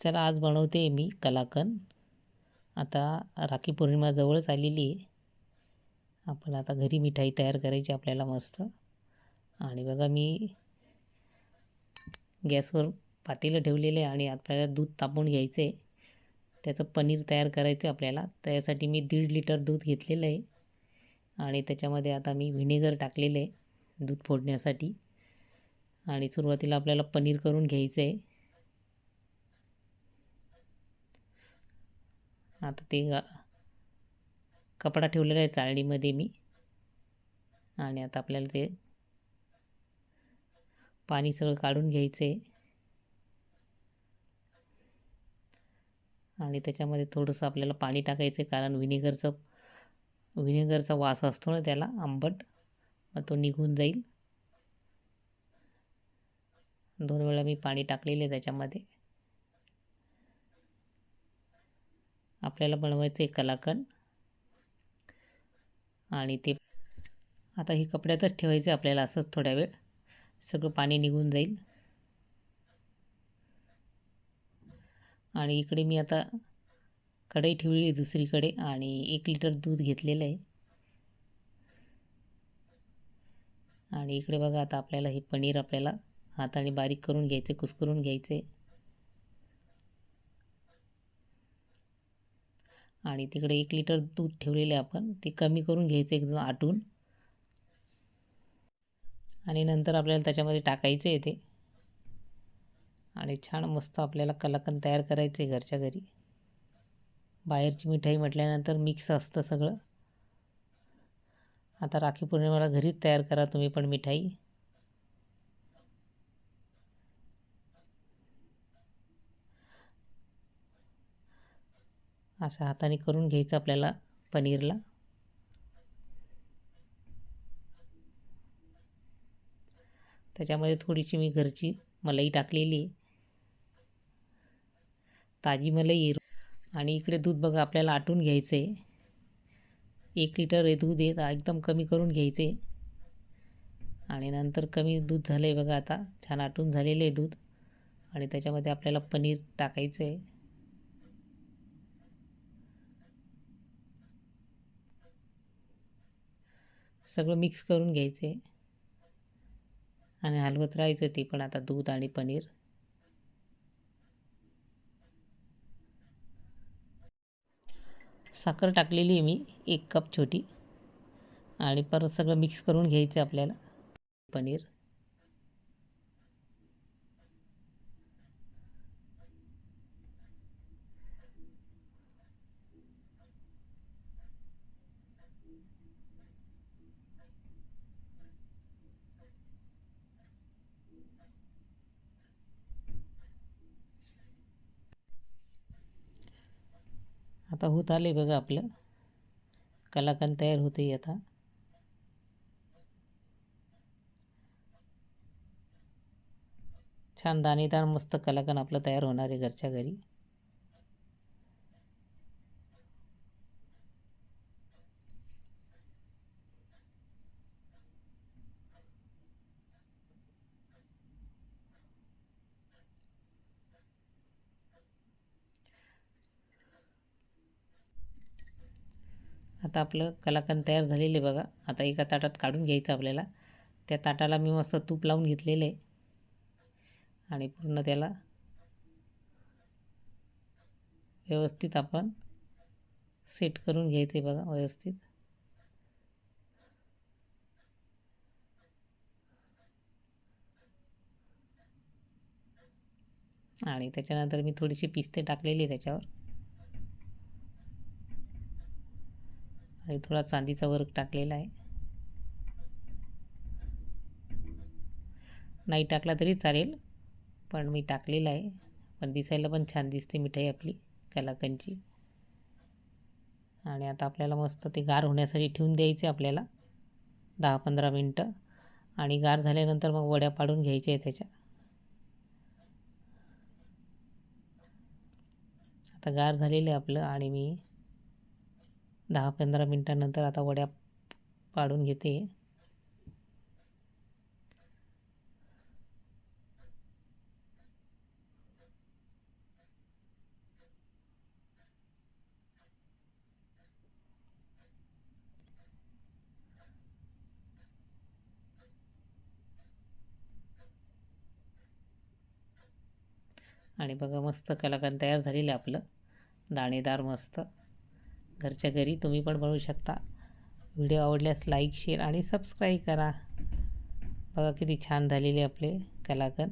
चला आज बनवते मी कलाकंद. आता राखी पौर्णिमा जवळच आलेली आहे. आपण आता घरी मिठाई तयार करायची आपल्याला मस्त. आणि बघा मी गॅसवर पातेलं ठेवलेलं आहे आणि आपल्याला दूध तापवून घ्यायचं आहे त्याचं पनीर तयार करायचं आहे आपल्याला. त्यासाठी मी दीड लिटर दूध घेतलेलं आहे. आणि त्याच्यामध्ये आता मी व्हिनेगर टाकलेलं आहे दूध फोडण्यासाठी. आणि सुरुवातीला आपल्याला पनीर करून घ्यायचं आहे आता ते कपडा ठेवलेला आहे चाळणीमध्ये मी. आणि आता आपल्याला ते पाणी सगळं काढून घ्यायचं आहे आणि त्याच्यामध्ये थोडंसं आपल्याला पाणी टाकायचं आहे कारण व्हिनेगरचं व्हिनेगरचा वास असतो ना त्याला आंबट मग तो निघून जाईल. दोन वेळा मी पाणी टाकलेले त्याच्यामध्ये. आपल्याला बनवायचं आहे कलाकंद आणि ते आता हे कपड्यातच ठेवायचं आपल्याला असंच थोड्या वेळ. सगळं पाणी निघून जाईल. आणि इकडे मी आता कढई ठेवली दुसरीकडे आणि एक लिटर दूध घेतलेलं आहे. आणि इकडे बघा आता आपल्याला हे पनीर आपल्याला हाताने बारीक करून घ्यायचे कुस्करून घ्यायचे आणि तिकडे एक लिटर दूध ठेवलेले आपण. ते कमी करून घ्यायचं एकदम आटून. आणि नंतर आपल्याला त्याच्यामध्ये टाकायचं आहे ते. आणि छान मस्त आपल्याला कलाकंद तयार करायचं आहे घरच्या घरी. बाहेरची मिठाई म्हटल्यानंतर मिक्स असतं सगळं. आता राखी पौर्णिमेला घरीच तयार करा तुम्ही पण मिठाई. अशा हाताने करून घ्यायचं आपल्याला पनीरला. त्याच्यामध्ये थोडीशी मी घरची मलाई टाकलेली ताजी मलाई आणि इकडे दूध बघा आपल्याला आटून घ्यायचं आहे एक लिटर हे दूध आहे एकदम कमी करून घ्यायचे आणि नंतर कमी दूध झालं आहे बघा आता छान आटून झालेलं आहे दूध. आणि त्याच्यामध्ये आपल्याला पनीर टाकायचं आहे सगळं मिक्स करून घ्यायचं. आहे आणि हलवत राहायचं ते पण आता दूध आणि पनीर. साखर टाकलेली आहे मी एक कप छोटी. आणि परत सगळं मिक्स करून घ्यायचं आपल्याला पनीर. आता होत आले बघा आपलं. कलाकंद तयार होते आता. छान दाणेदार मस्त कलाकंद आपलं तयार होणार आहे घरच्या घरी. आता आपलं कलाकंद तयार झालेलं आहे बघा. आता एका ताटात काढून घ्यायचं आपल्याला. त्या ताटाला मी मस्त तूप लावून घेतलेलं आहे. आणि पूर्ण त्याला व्यवस्थित आपण सेट करून घ्यायचं आहे बघा व्यवस्थित. आणि त्याच्यानंतर मी थोडीशी पिस्ते टाकलेली आहे त्याच्यावर. आणि थोडा चांदीचा वर्क टाकलेला आहे. नाही टाकला तरी चालेल पण मी टाकलेला आहे. पण दिसायला पण छान दिसते मिठाई आपली कलाकंदची आणि आता आपल्याला मस्त ते गार होण्यासाठी ठेवून द्यायचे आपल्याला दहा पंधरा मिनटं. आणि गार झाल्यानंतर मग वड्या पाडून घ्यायच्या आहे त्याच्या. आता गार झालेलं आहे आपलं आणि मी दहा पंधरा मिनटानंतर आता वड्या पाडून घेते. आणि बघा मस्त कलाकंद तयार झालेलं आपलं. दाणेदार मस्त. घरच्या घरी तुम्ही पण बनवू शकता. व्हिडिओ आवडल्यास लाईक शेअर आणि सबस्क्राईब करा. बघा किती छान झालेले आपले कलाकंद